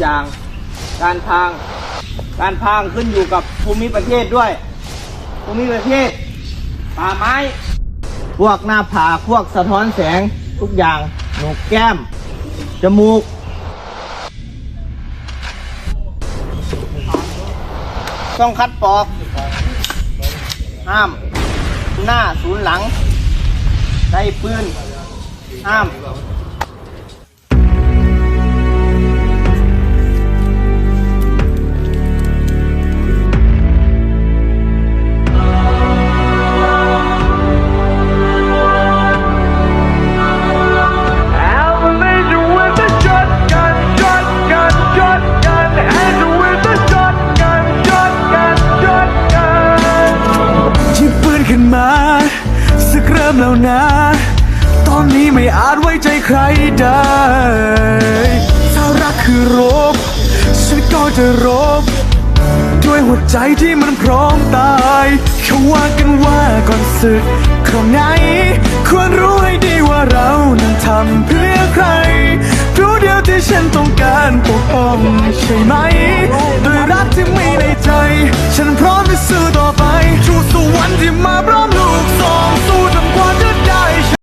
อย่าง การพาง การพางขึ้นอยู่กับภูมิประเทศด้วย ภูมิประเทศ ป่าไม้ พวกหน้าผาพวกสะท้อนแสงทุกอย่างหนกแก้ม จมูกต้องคัดปอก ห้าม หน้าศูนย์หลัง ได้ปืน ห้าม มแล้วนะ ตอนนี้ไม่อาจไว้ใจใครได้ ถ้ารักคือรบ ฉันก็จะรบ ด้วยหัวใจที่มันพร้อมตายเขาว่ากันว่าก่อนศึกครั้งไหน ควรรู้ให้ดีว่าเรานั้นทำเพื่อใครรู้เดียวที่ฉันต้องการปกป้องใช่ไหม โดยรักที่มีในใจ ฉันพร้อมจะสู้ต่อไปชูสุวรรณที่มาพร้อม